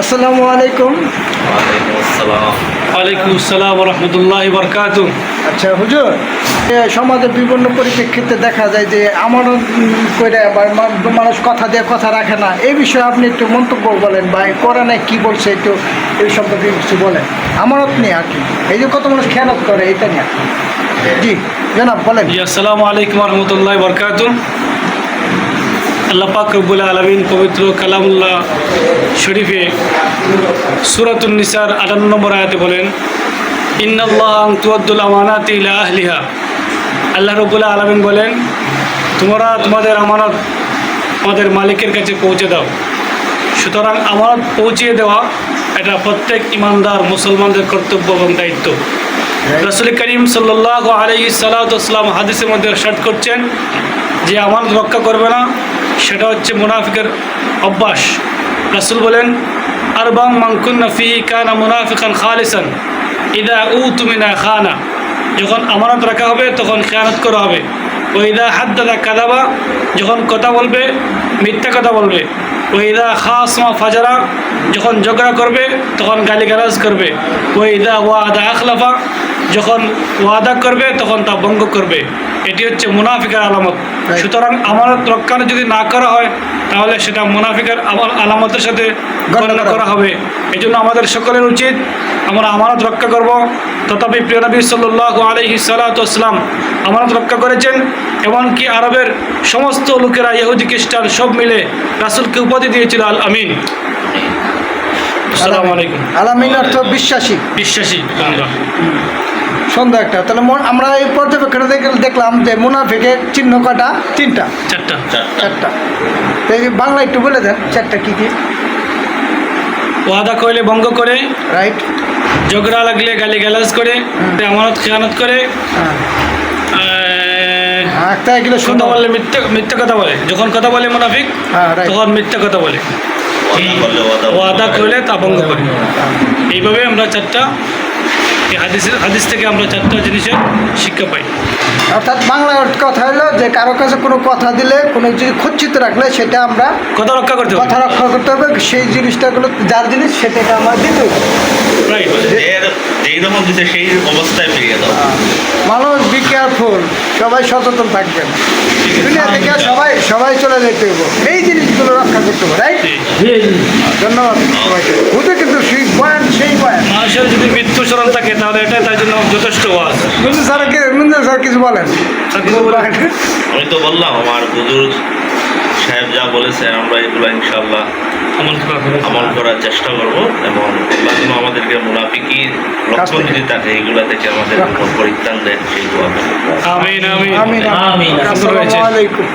আসসালামু আলাইকুম। ওয়ালাইকুম আসসালাম রহমতুল্লাহ বরকাত আচ্ছা হুজুর সমাজের বিভিন্ন পরিপ্রেক্ষিতে দেখা যায় যে আমার করে মানুষ কথা দিয়ে কথা রাখে না। এই বিষয়ে আপনি একটু মন্তব্য বলেন বা কোরআনে কি বলছে একটু এই সম্পর্কে কিছু বলেন। আমানত নিয়ে আর কি। এই যে কত মানুষ খেয়ালত করে এটা নিয়ে। জি জনাব বলেন। আসসালামু আলাইকুম রহমতুল্লাহ বরকাত আল্লাহ পাক রব্বুল আলমিন পবিত্র কালামুল্লাহ শরীফে সুরাতুল নিসার আটান্ন নম্বর আয়াতে বলেন আহলিহা। আল্লাহ রব্বুল আলমিন বলেন, তোমরা তোমাদের আমানত আমাদের মালিকের কাছে পৌঁছে দাও। সুতরাং আমানত পৌঁছিয়ে দেওয়া এটা প্রত্যেক ইমানদার, মুসলমানদের কর্তব্য এবং দায়িত্ব। রসুল করিম সাল্লাহ আলহি সালাতাম হাদিসের মধ্যে শার্ট করছেন যে, আমানত রক্ষা করবে না সেটা হচ্ছে মুনাফিকের অভ্যাস। রসুল বলেন আর বাং মাংকুন ফি কানা মুনাফিকান খালিসান, ইদা উ তুমি না খানা। যখন আমানত রাখা হবে, তখন খেয়ানত করা হবে। ওইদা হাত দাদা কাদাবা, যখন কথা বলবে, মিথ্যা কথা বলবে। ওইদা খাসমা ফাজারা, যখন ঝগড়া করবে, তখন গালিগালাজ করবে। ওইদা ওয়াদা আখলাফা, যখন ওয়াদা করবে, তখন তা ভঙ্গ করবে। এটি হচ্ছে মুনাফিকের আলামত। সুতরাং আমানত রক্ষা যদি না করা হয় তাহলে সেটা মুনাফিকের আলামতের সাথে গণনা করা হবে। এই জন্য আমাদের সকলের উচিত আমরা আমানত রক্ষা করব। তথাপি প্রিয় নবী সাল্লাহ আলহি সালাতাম আমানত রক্ষা করেছেন এমনকি আরবের সমস্ত লোকেরা ইহুদি খ্রিস্টান সব মিলে রাসুলকে উপাধি দিয়েছিল আল আমিন আসসালামু আলাইকুম। আলামিন অর্থ বিশ্বাসী। বিশ্বাসী আমরা একটা। তাহলে মন- আমরা এই পর্যবেক্ষণে দেখ- দেখলাম যে মুনাফিকের চিহ্ন কটা? তিনটা। চারটা। চারটা। তো বাংলা একটু বলে দেন চারটা কি কি? ওয়াদা করলে ভঙ্গ করে রাইট। ঝগড়া লাগলে গালি গালাজ করে আমানত খেয়ানত করে হ্যাঁ। কথা সুন্দর বললে মিথ্যা মিথ্যা কথা বলে। যখন কথা বলে মুনাফিক হ্যাঁ রাইট। তখন মিথ্যা কথা বলে। ওয়াদা করলে তা ভঙ্গ করে। এইভাবে আমরা চারটা হাদিসের, হাদিস থেকে আমরা চারটা জিনিসের শিক্ষা পাই। অর্থাৎ বাংলার কথা হলো যে কারও কাছে কোনো কথা দিলে কোনো যদি খচ্ছিত রাখলে সেটা আমরা কথা রক্ষা করতে কথা রক্ষা করতে হবে সেই জিনিসটাগুলো যার জিনিস সেটাকে আমার দিতে সেই অবস্থায় ফিরিয়ে দাও। মানুষ বি কেয়ারফুল সবাই সচেতন থাকবেন। দুনিয়া থেকে সবাই সবাই চলে যেতে হবে। এই জিনিসগুলো রক্ষা করতে হবে রাইট ধন্যবাদ সবাইকে। ওদের কিন্তু সেই স্মরণ থাকে তাহলে এটা তার জন্য যথেষ্ট ওয়াজ। মুন্দু স্যার কি মুন্দু স্যার কিছু বলেন? আমি তো বললাম আমার বুজুর্গ সাহেব যা বলেছেন আমরা এগুলো ইনশাল্লাহ আমল করার চেষ্টা করব এবং আল্লাহ যেন আমাদেরকে মুনাফিকি লক্ষণ। যদি থাকে থেকে আমাদের পরিত্রাণ দেন সেই দোয়া আমিন আমিন। আমিন। আসসালামু আলাইকুম।